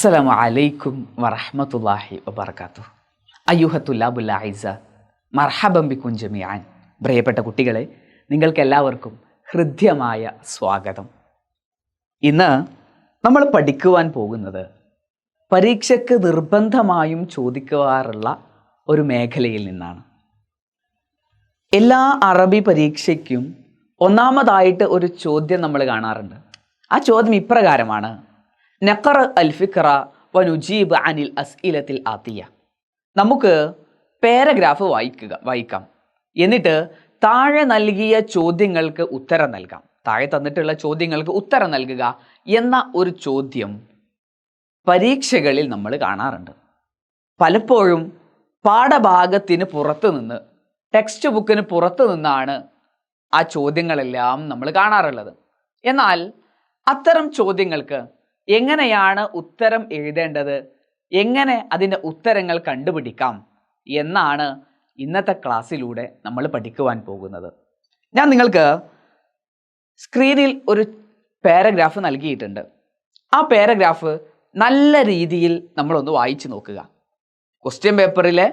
അസ്സലാമു അലൈക്കും വറഹ്മത്തുള്ളാഹി വബർക്കാത്തു അയ്യുഹത്തുല്ലാബുല്ല ഐസ മർഹബം ബിക്കും ജമിയാൻ പ്രിയപ്പെട്ട കുട്ടികളെ നിങ്ങൾക്കെല്ലാവർക്കും ഹൃദ്യമായ സ്വാഗതം. ഇന്ന് നമ്മൾ പഠിക്കുവാൻ പോകുന്നത് പരീക്ഷയ്ക്ക് നിർബന്ധമായും ചോദിക്കാറുള്ള ഒരു മേഖലയിൽ നിന്നാണ്. എല്ലാ അറബി പരീക്ഷയ്ക്കും ഒന്നാമതായിട്ട് ഒരു ചോദ്യം നമ്മൾ കാണാറുണ്ട്. ആ ചോദ്യം ഇപ്രകാരമാണ് നഖർ അൽ ഫിക്ര വനുജീബ് അനിൽ അസ്ഇലത്തിൽ ആത്തിയ. നമുക്ക് പാരഗ്രാഫ് വായിക്കുക വായിക്കാം. എന്നിട്ട് താഴെ നൽകിയ ചോദ്യങ്ങൾക്ക് ഉത്തരം നൽകാം. താഴെ തന്നിട്ടുള്ള ചോദ്യങ്ങൾക്ക് ഉത്തരം നൽകുക എന്ന ഒരു ചോദ്യം പരീക്ഷകളിൽ നമ്മൾ കാണാറുണ്ട്. പലപ്പോഴും പാഠഭാഗത്തിന് പുറത്തു നിന്ന് ടെക്സ്റ്റ് ബുക്കിന് പുറത്തു നിന്നാണ് ആ ചോദ്യങ്ങളെല്ലാം നമ്മൾ കാണാറുള്ളത്. എന്നാൽ അത്തരം ചോദ്യങ്ങൾക്ക് എങ്ങനെയാണ് ഉത്തരം എഴുതേണ്ടത്? എങ്ങനെ അതിന്റെ ഉത്തരങ്ങൾ കണ്ടുപിടിക്കാം? എന്നാണ് ഇന്നത്തെ ക്ലാസ്സിലൂടെ നമ്മൾ പഠിക്കുവാൻ പോകുന്നത്. ഞാൻ നിങ്ങൾക്ക് സ്ക്രീനിൽ ഒരു പാരഗ്രാഫ് നൽകിയിട്ടുണ്ട്. ആ പാരഗ്രാഫ് നല്ല രീതിയിൽ നമ്മളൊന്ന് വായിച്ചു നോക്കുക. ക്വസ്റ്റ്യൻ പേപ്പറിലെ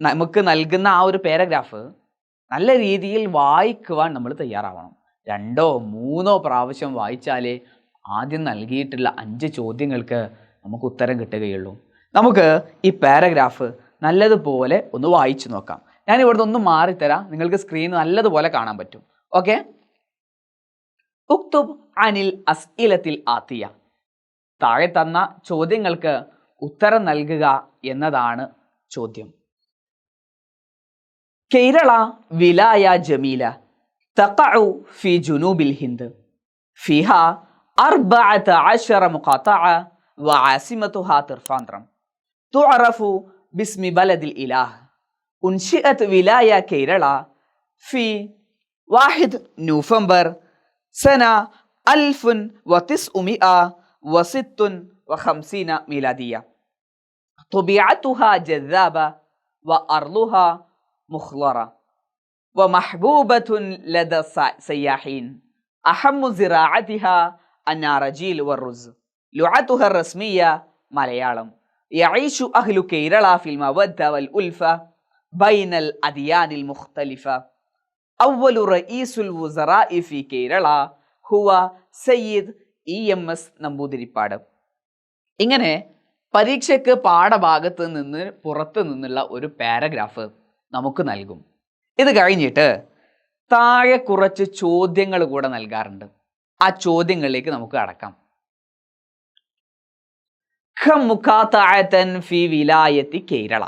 നമുക്ക് നൽകുന്ന ആ ഒരു പാരഗ്രാഫ് നല്ല രീതിയിൽ വായിക്കുവാൻ നമ്മൾ തയ്യാറാവണം. രണ്ടോ മൂന്നോ പ്രാവശ്യം വായിച്ചാലേ ആദ്യം നൽകിയിട്ടുള്ള അഞ്ച് ചോദ്യങ്ങൾക്ക് നമുക്ക് ഉത്തരം കിട്ടുകയുള്ളൂ. നമുക്ക് ഈ പാരഗ്രാഫ് നല്ലതുപോലെ ഒന്ന് വായിച്ചു നോക്കാം. ഞാൻ ഇവിടുന്ന് ഒന്ന് മാറിത്തരാം. നിങ്ങൾക്ക് സ്ക്രീൻ നല്ലതുപോലെ കാണാൻ പറ്റും. ഓക്കെ ഉക്തുബ് അനിൽ അസ്ഇലത്തിൽ ആത്തിയ. താഴെ തന്ന ചോദ്യങ്ങൾക്ക് ഉത്തരം നൽകുക എന്നതാണ് ചോദ്യം. കേരള വിലായ ജമീല. തഖഉ ഫി ജുനൂബിൽ ഹിന്ദ്. ഫിഹ أربعة عشر مقاطعة وعاصمتها ترفاندرم تعرف باسم بلد الإله. أنشئت ولاية كيرلا في واحد نوفمبر سنة ألف وتسعمائة وست وخمسين ميلادية. طبيعتها جذابة وأرضها مخضرة ومحبوبة لدى السياحين أهم زراعتها അന്നാറജീൽ വർറുസ് ലുഅത്തുഹർ റസ്മിയ മലയാളം. യഈഷു അഹ്ലു കേരള ഫിൽ മവദ്ദ വൽ ഉൽഫ ബൈനൽ അദിയാനിൽ മുഖ്തലിഫ. അവ്വലു റഈസുൽ വുസറാഇ ഫി കേരള ഹുവ സയ്യിദ് ഇ എം എസ് നമ്പൂതിരിപ്പാട്. ഇങ്ങനെ പരീക്ഷയ്ക്ക് പാഠഭാഗത്ത് നിന്ന് പുറത്തു നിന്നുള്ള ഒരു പാരഗ്രാഫ് നമുക്ക് നൽകും. ഇത് കഴിഞ്ഞിട്ട് താഴെ കുറച്ച് ചോദ്യങ്ങൾ കൂടെ നൽകാറുണ്ട്. ആ ചോദ്യങ്ങളിലേക്ക് നമുക്ക് ഖമുഖാത്തൻ ഫി വിലായത്തി കേരള.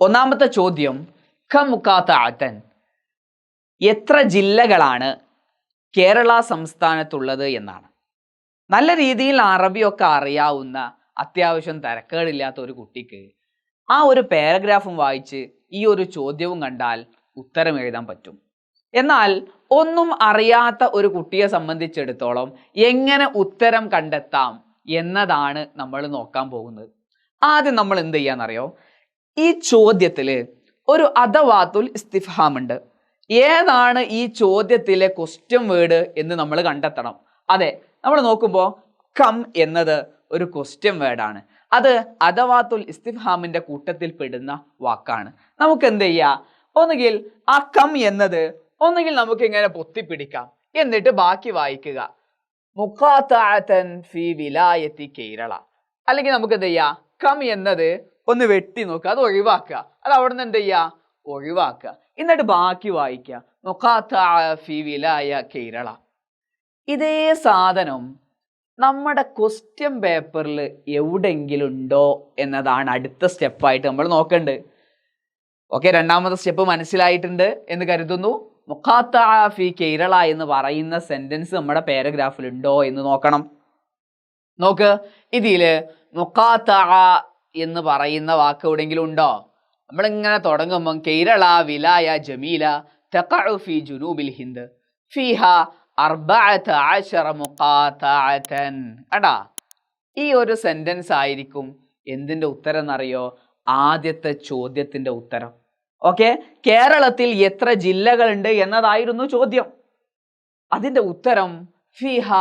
ഒന്നാമത്തെ ചോദ്യം ഖമുഖാത്തൻ എത്ര ജില്ലകളാണ് കേരള സംസ്ഥാനത്തുള്ളത് എന്നാണ്. നല്ല രീതിയിൽ അറബിയൊക്കെ അറിയാവുന്ന അത്യാവശ്യം തിരക്കുകളില്ലാത്ത ഒരു കുട്ടിക്ക് ആ ഒരു പാരഗ്രാഫും വായിച്ച് ഈ ഒരു ചോദ്യവും കണ്ടാൽ ഉത്തരം എഴുതാൻ പറ്റും. എന്നാൽ ഒന്നും അറിയാത്ത ഒരു കുട്ടിയെ സംബന്ധിച്ചിടത്തോളം എങ്ങനെ ഉത്തരം കണ്ടെത്താം എന്നതാണ് നമ്മൾ നോക്കാൻ പോകുന്നത്. ആദ്യം നമ്മൾ എന്ത് ചെയ്യാന്നറിയോ? ഈ ചോദ്യത്തിൽ ഒരു അഥവാത്തുൽ ഇസ്തിഫാം ഉണ്ട് ഏതാണ് ഈ ചോദ്യത്തിലെ ക്വസ്റ്റ്യൻ വേർഡ് എന്ന് നമ്മൾ കണ്ടെത്തണം? അതെ നമ്മൾ നോക്കുമ്പോൾ കം എന്നത് ഒരു ക്വസ്റ്റ്യൻ വേർഡാണ് അത് അഥവാത്തുൽ ഇസ്തിഫാമിന്റെ കൂട്ടത്തിൽ പെടുന്ന വാക്കാണ്. നമുക്ക് എന്ത് ചെയ്യാം? ഒന്നുകിൽ ആ കം എന്നത് ഒന്നുകിൽ നമുക്ക് ഇങ്ങനെ പൊത്തിപ്പിടിക്കാം. എന്നിട്ട് ബാക്കി വായിക്കുക. വിലായത്തി കേരള. അല്ലെങ്കിൽ നമുക്ക് എന്ത് ചെയ്യാം? കം എന്നത് ഒന്ന് വെട്ടി നോക്കുക. അത് ഒഴിവാക്കുക. അത് അവിടെ നിന്ന് എന്ത് ചെയ്യുക ഒഴിവാക്കുക. എന്നിട്ട് ബാക്കി വായിക്കുക. വിലായ കേരള. ഇതേ സാധനം നമ്മുടെ ക്വസ്റ്റ്യൻ പേപ്പറിൽ എവിടെങ്കിലും ഉണ്ടോ എന്നതാണ് അടുത്ത സ്റ്റെപ്പായിട്ട് നമ്മൾ നോക്കേണ്ടത് ഓക്കെ രണ്ടാമത്തെ സ്റ്റെപ്പ് മനസ്സിലായിട്ടുണ്ട് എന്ന് കരുതുന്നു. മുഖാത്ത ഫി കേരള എന്ന് പറയുന്ന സെന്റൻസ് നമ്മുടെ പാരഗ്രാഫിൽ ഉണ്ടോ എന്ന് നോക്കണം. നോക്ക്. ഇതിൽ മുഖാത്ത എന്ന് പറയുന്ന വാക്ക് എവിടെയെങ്കിലും ഉണ്ടോ? നമ്മളിങ്ങനെ തുടങ്ങുമ്പം കേരള വിലായ ജമീല തഖഉ ഫി ജുനൂബിൽ ഹിന്ദ്. ഫിഹ അർബഅത ഈ ഒരു സെന്റൻസ് ആയിരിക്കും എന്തിന്റെ ഉത്തരം എന്നറിയോ? ആദ്യത്തെ ചോദ്യത്തിന്റെ ഉത്തരം. ഓക്കെ? കേരളത്തിൽ എത്ര ജില്ലകളുണ്ട് എന്നതായിരുന്നു ചോദ്യം. അതിന്റെ ഉത്തരം ഫിഹ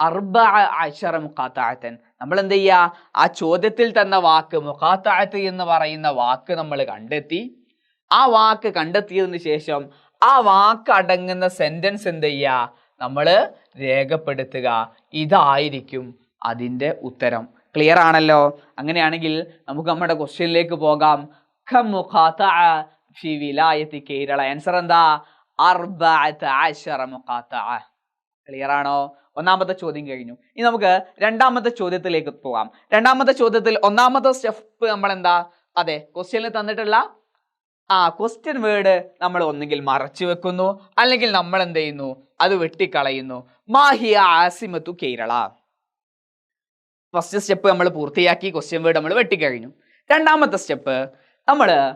അർബ അഷറ മുഖാത്താഴത്തൻ നമ്മൾ എന്ത് ചെയ്യുക ആ ചോദ്യത്തിൽ തന്ന വാക്ക് മുഖാത്താഴത്ത് എന്ന് പറയുന്ന വാക്ക് നമ്മൾ കണ്ടെത്തി. ആ വാക്ക് കണ്ടെത്തിയതിന് ശേഷം ആ വാക്ക് അടങ്ങുന്ന സെന്റൻസ് എന്ത് ചെയ്യുക നമ്മൾ രേഖപ്പെടുത്തുക. ഇതായിരിക്കും അതിന്റെ ഉത്തരം. ക്ലിയർ ആണല്ലോ? അങ്ങനെയാണെങ്കിൽ നമുക്ക് നമ്മുടെ ക്വസ്റ്റ്യനിലേക്ക് പോകാം. ഫി വിലായത്തി കേരള ആൻസർ എന്താ? ക്ലിയർ ആണോ? ഒന്നാമത്തെ ചോദ്യം കഴിഞ്ഞു. ഇനി നമുക്ക് രണ്ടാമത്തെ ചോദ്യത്തിലേക്ക് പോകാം രണ്ടാമത്തെ ചോദ്യത്തിൽ ഒന്നാമത്തെ സ്റ്റെപ്പ് നമ്മൾ എന്താ അതെ ക്വസ്റ്റ്യനിൽ തന്നിട്ടുള്ള ആ ക്വസ്റ്റ്യൻ വേർഡ് നമ്മൾ ഒന്നുകിൽ മറച്ചു വെക്കുന്നു അല്ലെങ്കിൽ നമ്മൾ എന്ത് ചെയ്യുന്നു? അത് വെട്ടിക്കളയുന്നു. മാഹിയ ആസിമത്തു കേരള. ഫസ്റ്റ് സ്റ്റെപ്പ് നമ്മൾ പൂർത്തിയാക്കി ക്വസ്റ്റ്യൻ വേർഡ് നമ്മൾ വെട്ടിക്കഴിഞ്ഞു. രണ്ടാമത്തെ സ്റ്റെപ്പ് നമ്മൾ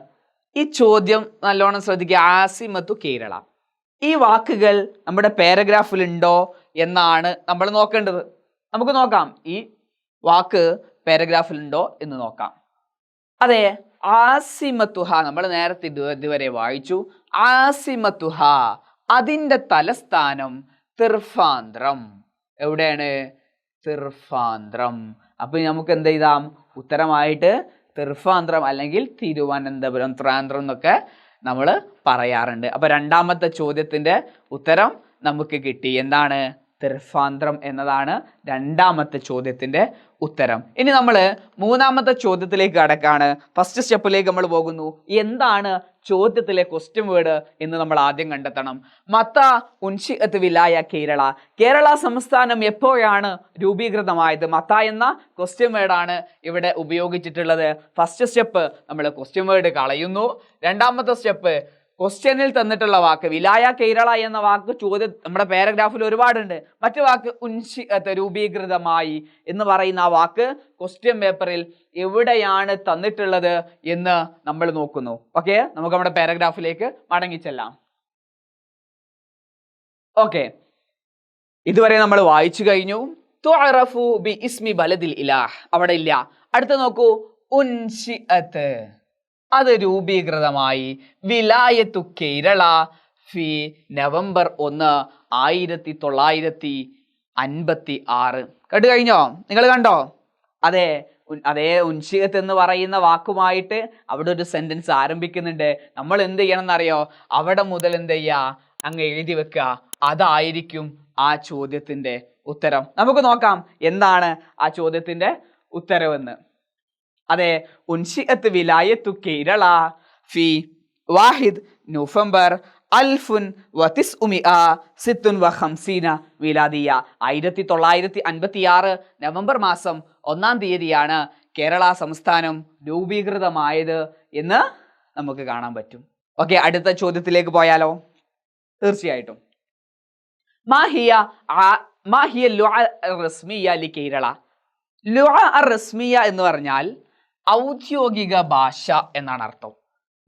ഈ ചോദ്യം നല്ലോണം ശ്രദ്ധിക്കുക. ആസിമത്തു കേരള. ഈ വാക്കുകൾ നമ്മുടെ പാരഗ്രാഫിൽ ഉണ്ടോ എന്നാണ് നമ്മൾ നോക്കേണ്ടത്. നമുക്ക് നോക്കാം. ഈ വാക്ക് പാരഗ്രാഫിൽ ഉണ്ടോ എന്ന് നോക്കാം. അതെ ആസിമത്തുഹ നമ്മൾ നേരത്തെ ഇതുവരെ വായിച്ചു. ആസിമത്തുഹ അതിന്റെ തലസ്ഥാനം തിർഫാന്ത്രം. എവിടെയാണ്? തിർഫാന്ത്രം. അപ്പൊ നമുക്ക് എന്ത് ചെയ്താം ഉത്തരമായിട്ട് തിർഫാന്ത്രം അല്ലെങ്കിൽ തിരുവനന്തപുരം ത്രാന്ത്രം എന്നൊക്കെ നമ്മൾ പറയാറുണ്ട്. അപ്പൊ രണ്ടാമത്തെ ചോദ്യത്തിന്റെ ഉത്തരം നമുക്ക് കിട്ടി. എന്താണ്? തിർഫാന്ത്രം എന്നതാണ് രണ്ടാമത്തെ ചോദ്യത്തിന്റെ ഉത്തരം. ഇനി നമ്മൾ മൂന്നാമത്തെ ചോദ്യത്തിലേക്ക് കടക്കാണ്. ഫസ്റ്റ് സ്റ്റെപ്പിലേക്ക് നമ്മൾ പോകുന്നു. എന്താണ് ചോദ്യത്തിലെ ക്വസ്റ്റ്യൻ വേർഡ് എന്ന് നമ്മൾ ആദ്യം കണ്ടെത്തണം. മത്ത ഉൻഷിഅത്ത് വിലായ കേരള. കേരള സംസ്ഥാനം എപ്പോഴാണ് രൂപീകൃതമായത്? മത്ത എന്ന ക്വസ്റ്റ്യൻ വേർഡാണ് ഇവിടെ ഉപയോഗിച്ചിട്ടുള്ളത്. ഫസ്റ്റ് സ്റ്റെപ്പ് നമ്മൾ ക്വസ്റ്റ്യൻ വേർഡ് കളയുന്നു. രണ്ടാമത്തെ സ്റ്റെപ്പ് ക്വസ്റ്റ്യനിൽ തന്നിട്ടുള്ള വാക്ക് വിലായ കേരള എന്ന വാക്ക് ചോദ്യ നമ്മുടെ പാരഗ്രാഫിൽ ഒരുപാടുണ്ട്. മറ്റു വാക്ക് ഉൻഷി രൂപീകൃതമായി എന്ന് പറയുന്ന ആ വാക്ക് ക്വസ്റ്റ്യൻ പേപ്പറിൽ എവിടെയാണ് തന്നിട്ടുള്ളത് എന്ന് നമ്മൾ നോക്കുന്നു. ഓക്കെ നമുക്ക് നമ്മുടെ പാരഗ്രാഫിലേക്ക് മടങ്ങിച്ചെല്ലാം ഓക്കെ ഇതുവരെ നമ്മൾ വായിച്ചു കഴിഞ്ഞു. ബി ഇസ്മി ബലദിൽ ഇലാഹ്. അവിടെ ഇല്ല. അടുത്ത നോക്കൂ. ഉൻഷിഅത്ത്. അത് രൂപീകൃതമായി വിലായത്തു കേരള ഫി നവംബർ ഒന്ന് ആയിരത്തി തൊള്ളായിരത്തി അൻപത്തി ആറ് കേട്ട് കഴിഞ്ഞോ നിങ്ങൾ കണ്ടോ? അതെ അതേ ഉൻഷികത്ത് എന്ന് പറയുന്ന വാക്കുമായിട്ട് അവിടെ ഒരു സെന്റൻസ് ആരംഭിക്കുന്നുണ്ട്. നമ്മൾ എന്ത് ചെയ്യണം എന്നറിയോ അവിടെ മുതൽ എന്ത് ചെയ്യുക? അങ്ങ് എഴുതി വെക്കുക. അതായിരിക്കും ആ ചോദ്യത്തിന്റെ ഉത്തരം. നമുക്ക് നോക്കാം എന്താണ് ആ ചോദ്യത്തിന്റെ ഉത്തരവെന്ന്. അതെ ഉൻഷിഅത്ത് വിലായത്തു കേരള. ഫി വാഹിദ് നവംബർ അൽഫുൻ വതിസ് ഉമിഅ സിത്തുൻ വ ഹംസീന വിലാദിയ. ആയിരത്തി തൊള്ളായിരത്തി അൻപത്തി ആറ് നവംബർ മാസം ഒന്നാം തീയതിയാണ് കേരള സംസ്ഥാനം രൂപീകൃതമായത് എന്ന് നമുക്ക് കാണാൻ പറ്റും. ഓക്കെ അടുത്ത ചോദ്യത്തിലേക്ക് പോയാലോ? തീർച്ചയായിട്ടും. മാഹിയ മാഹിയ ലുഅ റസ്മിയ ലി കേരള. ലുഅ റസ്മിയ എന്ന് പറഞ്ഞാൽ ഔദ്യോഗിക ഭാഷ എന്നാണ് അർത്ഥം.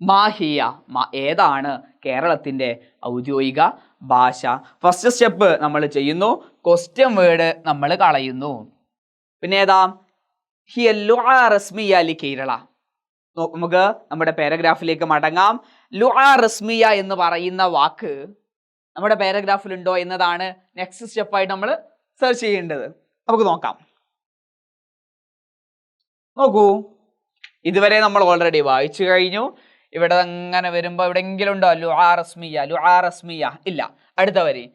മാഹിയ മ- ഏതാണ് കേരളത്തിന്റെ ഔദ്യോഗിക ഭാഷ? ഫസ്റ്റ് സ്റ്റെപ്പ് നമ്മൾ ചെയ്യുന്നു. ക്വസ്റ്റ്യൻ വേർഡ് നമ്മൾ കളയുന്നു. പിന്നെ ഏതാ ഹിയ ലുആ റസ്മിയ ലി കേരള. നമുക്ക് നമ്മുടെ പാരഗ്രാഫിലേക്ക് മടങ്ങാം. ലുആ റസ്മിയ എന്ന് പറയുന്ന വാക്ക് നമ്മുടെ പാരഗ്രാഫിൽ ഉണ്ടോ എന്നതാണ് നെക്സ്റ്റ് സ്റ്റെപ്പായിട്ട് നമ്മൾ സെർച്ച് ചെയ്യേണ്ടത്. നമുക്ക് നോക്കാം. നോക്കൂ. ഇതുവരെ നമ്മൾ ഓൾറെഡി വായിച്ചു കഴിഞ്ഞു. ഇവിടെ അങ്ങനെ വരുമ്പോൾ എവിടെയെങ്കിലും ഉണ്ടോ? ലു ആ റസ്മിയ ലു ആ റസ്മിയ ഇല്ല. അടുത്ത വരി.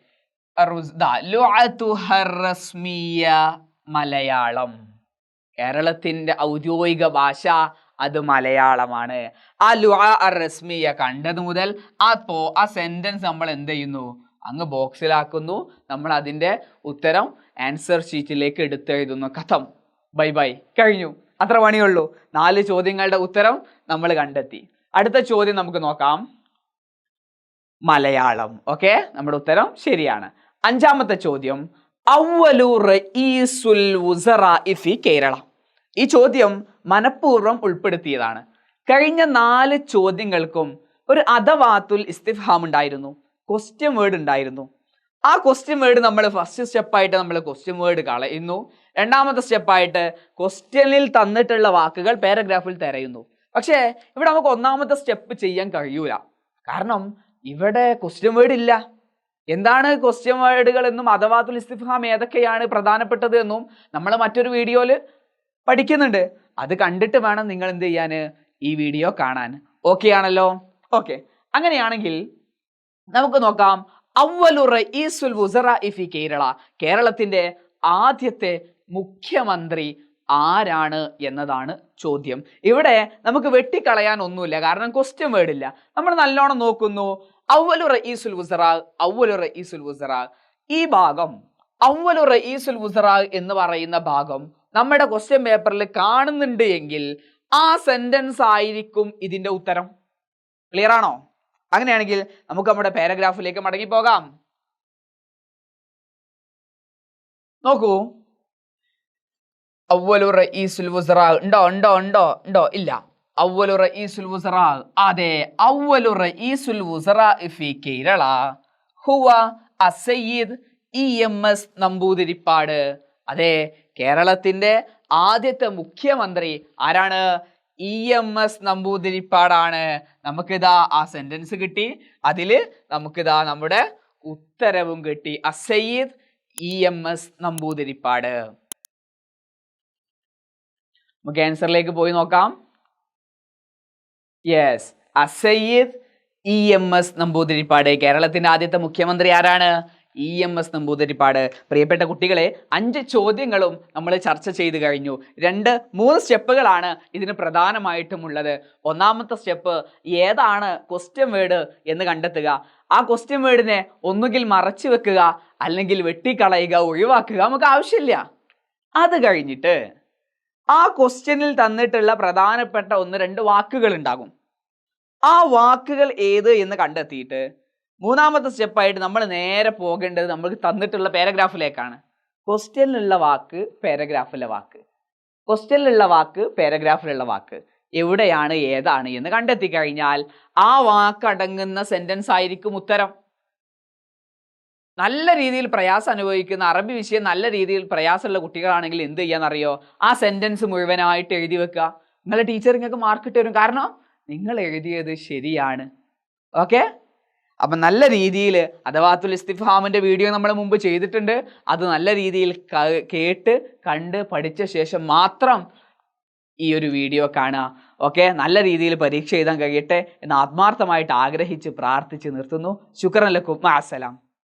മലയാളം. കേരളത്തിന്റെ ഔദ്യോഗിക ഭാഷ അത് മലയാളമാണ്. ആ ലുആ റസ്മിയ കണ്ടത് മുതൽ ആ പോ ആ സെന്റൻസ് നമ്മൾ എന്ത് ചെയ്യുന്നു? അങ്ങ് ബോക്സിലാക്കുന്നു. നമ്മൾ അതിന്റെ ഉത്തരം ആൻസർ ഷീറ്റിലേക്ക് എടുത്തെഴുതുന്നു. കഥം. Bye bye. കഴിഞ്ഞു. അത്ര പണിയുള്ളൂ. നാല് ചോദ്യങ്ങളുടെ ഉത്തരം നമ്മൾ കണ്ടെത്തി. അടുത്ത ചോദ്യം നമുക്ക് നോക്കാം. മലയാളം. ഓക്കെ? നമ്മുടെ ഉത്തരം ശരിയാണ്. അഞ്ചാമത്തെ ചോദ്യം. റഈസുൽ വുസറാഇ ഫി കേരള. ഈ ചോദ്യം മനഃപൂർവം ഉൾപ്പെടുത്തിയതാണ്. കഴിഞ്ഞ നാല് ചോദ്യങ്ങൾക്കും ഒരു അഥവാത്തുൽ ഇസ്തിഫാം ഉണ്ടായിരുന്നു ക്വസ്റ്റ്യൻ വേർഡ് ഉണ്ടായിരുന്നു. ആ ക്വസ്റ്റ്യൻ വേർഡ് നമ്മൾ ഫസ്റ്റ് സ്റ്റെപ്പായിട്ട് നമ്മൾ ക്വസ്റ്റ്യൻ വേർഡ് കളയുന്നു. രണ്ടാമത്തെ സ്റ്റെപ്പായിട്ട് ക്വസ്റ്റ്യനിൽ തന്നിട്ടുള്ള വാക്കുകൾ പാരഗ്രാഫിൽ തിരയുന്നു. പക്ഷേ ഇവിടെ നമുക്ക് ഒന്നാമത്തെ സ്റ്റെപ്പ് ചെയ്യാൻ കഴിയൂല. കാരണം ഇവിടെ ക്വസ്റ്റ്യൻ വേർഡ് ഇല്ല. എന്താണ് ക്വസ്റ്റ്യൻ വേർഡുകൾ എന്നും അഥവാത്തുൽ ഇസ്തിഫാം ഏതൊക്കെയാണ് പ്രധാനപ്പെട്ടത് എന്നും നമ്മൾ മറ്റൊരു വീഡിയോയിൽ പഠിക്കുന്നുണ്ട്. അത് കണ്ടിട്ട് വേണം നിങ്ങൾ എന്ത് ചെയ്യാൻ ഈ വീഡിയോ കാണാൻ. ഓക്കെ ആണല്ലോ? ഓക്കെ അങ്ങനെയാണെങ്കിൽ നമുക്ക് നോക്കാം. അവലു റഈസുൽ വുസറ ഇഫി കേരള. കേരളത്തിന്റെ ആദ്യത്തെ മുഖ്യമന്ത്രി ആരാണ് എന്നതാണ് ചോദ്യം. ഇവിടെ നമുക്ക് വെട്ടിക്കളയാൻ ഒന്നുമില്ല കാരണം ക്വസ്റ്റ്യൻ വേർഡ് ഇല്ല. നമ്മൾ നല്ലോണം നോക്കുന്നു. അവലു റഈസുൽ വുസറ അവലു റഈസുൽ വുസറ. ഈ ഭാഗം അവലു റഈസുൽ വുസറ എന്ന് പറയുന്ന ഭാഗം നമ്മുടെ ക്വസ്റ്റ്യൻ പേപ്പറിൽ കാണുന്നുണ്ട് എങ്കിൽ ആ സെന്റൻസ് ആയിരിക്കും ഇതിന്റെ ഉത്തരം. ക്ലിയർ ആണോ? അങ്ങനെയാണെങ്കിൽ നമുക്ക് നമ്മുടെ പാരഗ്രാഫിലേക്ക് മടങ്ങി പോകാം നോക്കൂ. അവലു റഈസുൽ വുസറാ ഉണ്ടോ? ഉണ്ടോ? ഉണ്ടോ? ഉണ്ടോ? ഇല്ല. അവലു റഈസുൽ വുസറാ അതെ. അവലു റഈസുൽ വുസറാ ഫി കേരള. ഹുവ അസയ്യിദ് ഇ എം എസ് നമ്പൂതിരിപ്പാട്. അതെ. കേരളത്തിന്റെ ആദ്യത്തെ മുഖ്യമന്ത്രി ആരാണ്? ഇ എം എസ് നമ്പൂതിരിപ്പാടാണ്. നമുക്കിതാ ആ സെന്റൻസ് കിട്ടി. അതിൽ നമുക്കിതാ നമ്മുടെ ഉത്തരവും കിട്ടി. അസയ്യിദ് ഇ എം എസ് നമ്പൂതിരിപ്പാട്. നമുക്ക് ആൻസറിലേക്ക് പോയി നോക്കാം. യെസ് അസയ്യിദ് ഇ എം എസ് നമ്പൂതിരിപ്പാട്. കേരളത്തിന്റെ ആദ്യത്തെ മുഖ്യമന്ത്രി ആരാണ്? E M S Namboodiripad. പ്രിയപ്പെട്ട കുട്ടികളെ അഞ്ച് ചോദ്യങ്ങളും നമ്മൾ ചർച്ച ചെയ്ത് കഴിഞ്ഞു. രണ്ട് മൂന്ന് സ്റ്റെപ്പുകളാണ് ഇതിന് പ്രധാനമായിട്ടും ഉള്ളത് ഒന്നാമത്തെ സ്റ്റെപ്പ് ഏതാണ് ക്വസ്റ്റ്യൻ വേർഡ് എന്ന് കണ്ടെത്തുക. ആ ക്വസ്റ്റ്യൻ വേർഡിനെ ഒന്നുകിൽ മറച്ചു വെക്കുക അല്ലെങ്കിൽ വെട്ടിക്കളയുക ഒഴിവാക്കുക നമുക്ക് ആവശ്യമില്ല. അത് കഴിഞ്ഞിട്ട് ആ ക്വസ്റ്റ്യനിൽ തന്നിട്ടുള്ള പ്രധാനപ്പെട്ട ഒന്ന് രണ്ട് വാക്കുകൾ ഉണ്ടാകും. ആ വാക്കുകൾ ഏത് എന്ന് കണ്ടെത്തിയിട്ട് മൂന്നാമത്തെ സ്റ്റെപ്പായിട്ട് നമ്മൾ നേരെ പോകേണ്ടത് നമ്മൾക്ക് തന്നിട്ടുള്ള പാരഗ്രാഫിലേക്കാണ്. ക്വസ്റ്റ്യനിലുള്ള വാക്ക് പാരഗ്രാഫിലെ വാക്ക്. ക്വസ്റ്റ്യനിലുള്ള വാക്ക് പാരഗ്രാഫിലുള്ള വാക്ക്. എവിടെയാണ് ഏതാണ് എന്ന് കണ്ടെത്തി കഴിഞ്ഞാൽ ആ വാക്കടങ്ങുന്ന സെന്റൻസ് ആയിരിക്കും ഉത്തരം. നല്ല രീതിയിൽ പ്രയാസം അനുഭവിക്കുന്ന അറബി വിഷയം നല്ല രീതിയിൽ പ്രയാസമുള്ള കുട്ടികളാണെങ്കിൽ എന്ത് ചെയ്യാന്നറിയോ? ആ സെന്റൻസ് മുഴുവനായിട്ട് എഴുതി വെക്കുക. നിങ്ങളുടെ ടീച്ചർ നിങ്ങൾക്ക് മാർക്ക് ഇട്ട് കാരണം നിങ്ങൾ എഴുതിയത് ശരിയാണ്. ഓക്കെ അപ്പം നല്ല രീതിയിൽ അഥവാത്തുൽ ഇസ്തിഫാമിന്റെ വീഡിയോ നമ്മൾ മുമ്പ് ചെയ്തിട്ടുണ്ട് അത് നല്ല രീതിയിൽ കേട്ട് കണ്ട് പഠിച്ച ശേഷം മാത്രം ഈ ഒരു വീഡിയോ കാണുക. ഓക്കെ? നല്ല രീതിയിൽ പരീക്ഷ എഴുതാൻ കഴിയട്ടെ എന്ന് ആത്മാർത്ഥമായിട്ട് ആഗ്രഹിച്ച് പ്രാർത്ഥിച്ച് നിർത്തുന്നു. ശുക്രൻ ലക്കും അസലാം